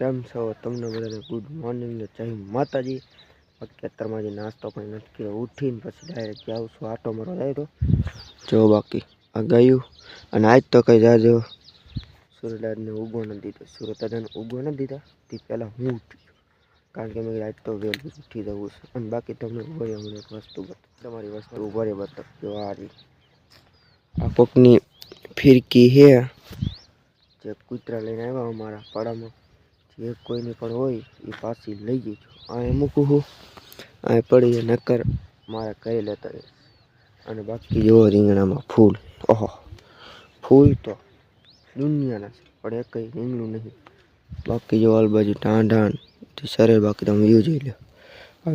કેમ છો? તમને બધાને ગુડ મોર્નિંગ ને જય માતાજી. બાકી અત્યારમાં જે નાસ્તો પણ નથી કર્યો. ઉઠીને પછી ડાયરેક્ટ જાઉં છું. આટો મારો જાય તો. જો બાકી, આ ગયું. અને આજ તો કઈ જાજો સૂર્યદાદને ઉગો નથી દીધો. સૂર્યદાદાને ઉગો નથી દીધા. તે પહેલાં હું ઉઠી ગયો. કારણ કે મેં કીધું, આજ તો વહેલું ઉઠી જવું છે. અને બાકી તમને ઉભરી અમને એક વસ્તુ બતાવ. તમારી વસ્તુ ઉભરે બતાવ. જો આ રહી. આ કોકની ફિરકી હે. જે કૂતરા લઈને આવ્યા અમારા પાડામાં. જે કોઈની પણ હોય એ પાછી લઈ જજો. આ મૂકું હું આ પડી નકર મારા કરી લેતા રહીશ અને બાકી જુઓ રીંગણામાં ફૂલ. ઓહો. ફૂલ તો દુનિયાના છે, પણ એક રીંગણું નહીં. બાકી જો બાજુ ઢાણ સરે બાકી તમે વ્યૂ જોઈ લો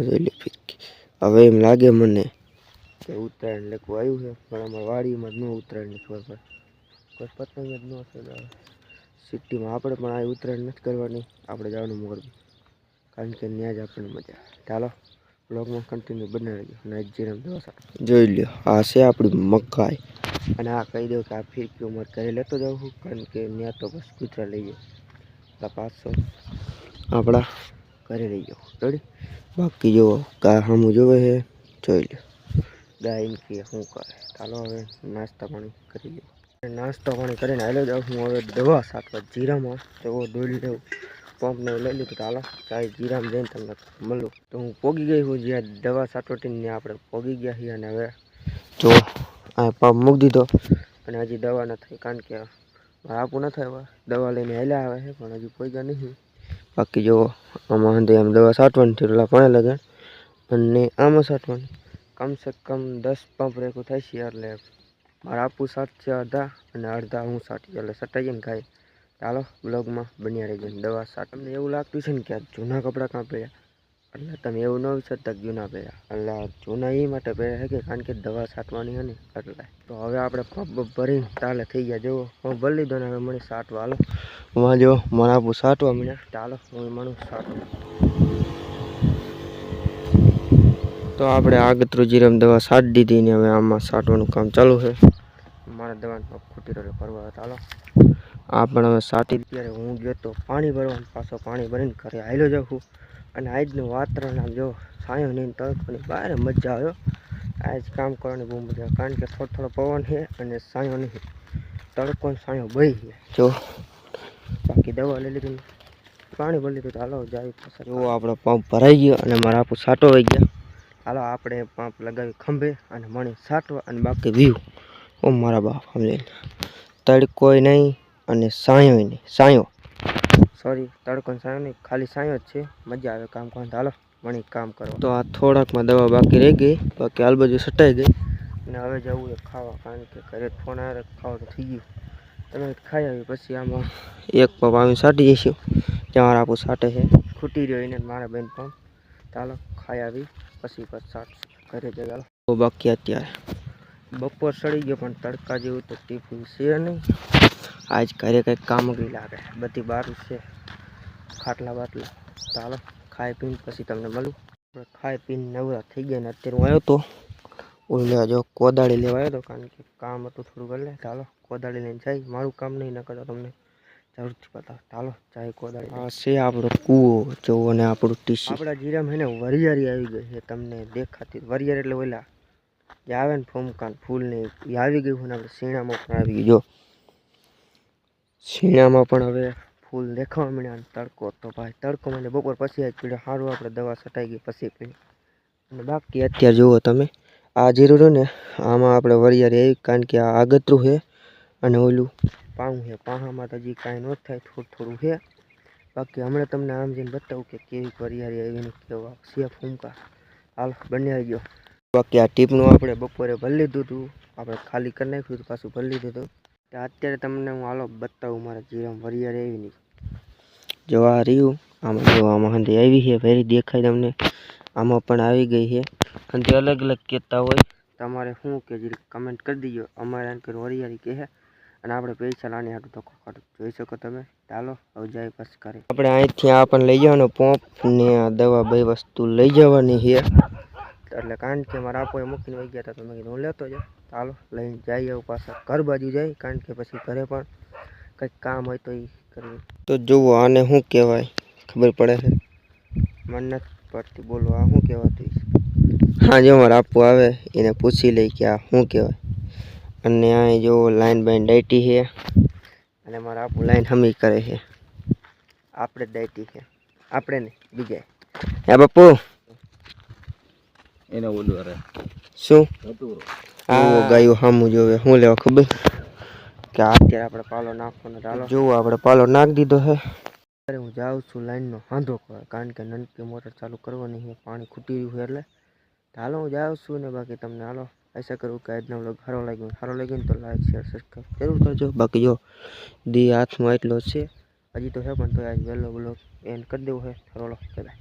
જોઈ લો ફિરકી હવે એમ લાગે મને કે ઉત્તરાયણ લખવું આવ્યું છે, પણ અમારા વાડીમાં જ ન ઉત્તરાયણની ખબર પડે. કોઈ પતંગ જ ન સજાવે સિટીમાં આપણે પણ આ ઉત્તરાયણ નથી કરવાની આપણે જવાનું મોરબી. કારણ કે ત્યાં જ આપણને મજા આવે. ચાલો બ્લોગમાં કન્ટિન્યુ બનાવી દો અને જીરામ દોસા જોઈ લ્યો આ છે આપણી મકાઈ. અને આ કહી દઉં કે આ ફીરકી ઉંમર કરી લેતો જાઉં છું કારણ કે ત્યાં તો બસ કૂતરા લઈ જાય એટલે પાછો આપણા ઘરે લઈ જાઉં. રેડી બાકી જો ગા સામું જોવે છે જોઈ લ્યો. ગાય એમ કે શું કરે. ચાલો હવે નાસ્તા પાણી કરી લઈએ. નાસ્તો પાણી કરીને આવેલો જાઉં હું હવે દવા સાટવા જીરામાં તો દોડી લેવું પંપને લઈ લીધું ચાલો ચાય જીરામાં જઈને તમને મળું. તો હું પોગી ગઈ હું જ્યાં દવા સાટવટીને આપણે પોગી ગયા છીએ. અને હવે જો, આ પંપ મૂકી દીધો. અને હજી દવા ન થઈ, કારણ કે આપું ન થાય દવા લઈને હેલા આવે છે, પણ હજી કોઈ ગયા નહીં બાકી જો, આમાં અંદર આમ દવા સાટવાની છે એટલા પણ લગે અને આમાં સાટવાની કમસે કમ દસ પંપ રેખું થાય છે, એટલે મારે આપવું સાત છે અડધા અને અડધા હું સાટી એટલે સટાઈએ ને ખાઈ. ચાલો બ્લોગમાં બન્યા રહેજો ને દવા સાટ. તમને એવું લાગતું છે ને કે આ જૂના કપડાં કાં પહેર્યા? એટલે તમે એવું ન વિચારતા કે જૂના પહેર્યા. એટલે આ જૂના એ માટે પહેર્યા છે કે? કારણ કે દવા છાંટવાની છે ને, એટલે. તો હવે આપણે પંપ બપ ભરીને તાલે થઈ ગયા. જુઓ પંપ ભરી લીધો ને હવે મને સાટવા. હાલો. વાં જો મને આપું સાટવા મળ્યા ચાલો, હું માનું સાટવા તો આપણે આગતરું જીરમ દવા સાટી દીધી ને હવે આમાં સાટવાનું કામ ચાલુ છે. મારા દવાનો ખૂટી રહ્યો ભરવા ચાલો આ પણ હવે સાટી ત્યારે હું ગયો તો પાણી ભરવાનું, પાછો પાણી ભરીને ઘરે આવેલો જાઉં અને આજનું વાતાવરણ આમ જો સાયો નહીં તડકોની બહાર મજા આવ્યો આજ કામ કરવાની બહુ મજા કારણ કે થોડો થોડો પવન છે અને સાયો નહીં. તડકો સાયો બહી જો, બાકી દવા લઈ લીધી પાણી ભરી લીધું ચાલો જાય પાછા. જો, આપણો પંપ ભરાઈ ગયો અને મારા આપું સાટો આવી ગયા. હાલો, આપણે પંપ લગાવી ખંભે અને મણી સાટવા અને બાકી વ્યૂ. ઓ મારા બાપ સમજે તડકોય નહીં અને સાયો નહીં. સાયો. સોરી તડકો ને સાયો નહીં ખાલી સાયો જ છે. મજા આવે કામ કરવા હાલો મણી કામ કરો તો આ થોડાકમાં દવા બાકી રહી ગઈ. બાકી હાલ બાજુ સટાઈ ગઈ. અને હવે જવું એ ખાવા કારણ કે ઘરે ફોન આવે ખાવા તો થઈ ગયું. તમે ખાઈ આવી પછી આમાં એક પંપ આવી સાટી જઈશું. મારા આપું સાટે છે. ખૂટી રહ્યો એને મારા બેન પંપ ચાલો ખાઈ આવી પછી પછી સાટ ઘરે ચાલો તો બાકી અત્યારે. બપોર સડી ગયો, પણ તડકા જેવું તો ટીપું છે નહીં. આજ ઘરે કંઈક કામ ગઈ લાગે. બધી બહાર છે. ખાટલા બાટલા. ચાલો ખાઈ પીને પછી તમને મળું. આપણે ખાઈ પીને નવરા થઈ ગયા ને અત્યારે હું આવ્યો તો ઓલે જો કોદાળી લેવા આવ્યો હતો કારણ કે કામ હતું થોડું કરી ચાલો કોદાળી લઈને જાય મારું કામ નહીં ન કરતા તમને જરૂરથી બતાવો. ચાલો જાય કોદાળી. આ છે આપણો કૂવો જોવો ને આપણું ટીસી આપણા જીરામાં એને વરિયારી આવી ગઈ છે. તમને દેખાતી. વરિયાર એટલે ઓલા જે આવે ને ફોમકાન ફૂલ ને એ આવી ગયું છે ને આપણે શીણામાં પણ આવી ગયું. જો, શીણામાં પણ હવે ફૂલ દેખાવા મળ્યા અને તડકો તો ભાઈ, તડકો મને બપોર પછી જ પીડ્યો. સારું આપણે દવા છટાઈ ગઈ, પછી પીડી અને બાકી અત્યારે જુઓ તમે, આ જીરું રહ્યું ને, આમાં આપણે વરિયાળી આવી કારણ કે આ આગતરું છે અને ઓલું પાઉં છે. પાહામાં તો હજી કાંઈ ન થાય, થોડું થોડું છે. બાકી હમણાં તમને આમ જઈને બતાવું કે કેવી વરિયાળી આવી ને કેવા. છે ફૂમકા. હાલ, બંને આવી ગયો. બાકી આ ટીપનું આપણે બપોરે ભરી લીધું હતું. આપણે ખાલી કરી નાખ્યું હતું, પાછું ભરી લીધું હતું. તો અત્યારે તમને હું હાલો બતાવું, મારા જીરામાં વરિયાળી આવી નહીં જો આ રહ્યું, આમાં જો આમાં આવી છે ફેરી દેખાય તમને. આમાં પણ આવી ગઈ છે. હંધી અલગ અલગ કહેતા હોય. તમારે શું કે જે કમેન્ટ કરી દીજો. અમારે એમ કે વરિયાળી કહે અને આપણે પૈસા લાની હાટું ખોટું જોઈ શકો તમે. ચાલો હવે જાય બસ કરે આપણે અહીંથી આ પણ લઈ જવાનું પોંપ ને દવા બે વસ્તુ લઈ જવાની છે. એટલે કારણ કે મારા આપોએ મૂકીને વહી ગયા હતા, તો મેં કીધું, હું લેતો જાઉં. ચાલો, લઈને જઈએ આવું પાછા. ઘર બાજુ જાય કારણ કે પછી ઘરે પણ કંઈક કામ હોય તો એ કરવું તો જુઓ, આને શું કહેવાય? ખબર પડે છે? મન્નત પડતી બોલો, આ શું કહેવાતું હા, જો મારા આપવું આવે, એને પૂછી લઈ કે આ શું કહેવાય? અને આ જો લાઈન બાઈન ડાયટી છે, અને મારા આપવું લાઈન હમી કરે છે. આપણે ડાયટી છે, આપણે ને બીજા હા, બાપુ. એને ઓલું અરે શું હતું આ ગાયું સામું જોવે. શું લેવા ખબર? કે આ અત્યારે આપણે પાલો નાખવાનો ચાલો જોવો આપણે પાલો નાખી દીધો છે. અત્યારે હું જાઉં છું લાઈનનો વાંધો કરે કારણ કે નનકી મોટર ચાલુ કરવાની છે પાણી ખૂટી રહ્યું છે એટલે. હાલો હું જાઉં છું ને બાકી તમને હાલો. આશા કરું કે આજનો વ્લોગ સારો લાગ્યો. સારો લાગ્યો ને તો લાઈક શેર સબસ્ક્રાઈબ જરૂર કરજો. બાકી જો દી હાથમાં એટલો છે. હજી તો છે પણ તો આજ વહેલો વ્લોગ એન્ડ કરી દેવો છે. ચાલો બાય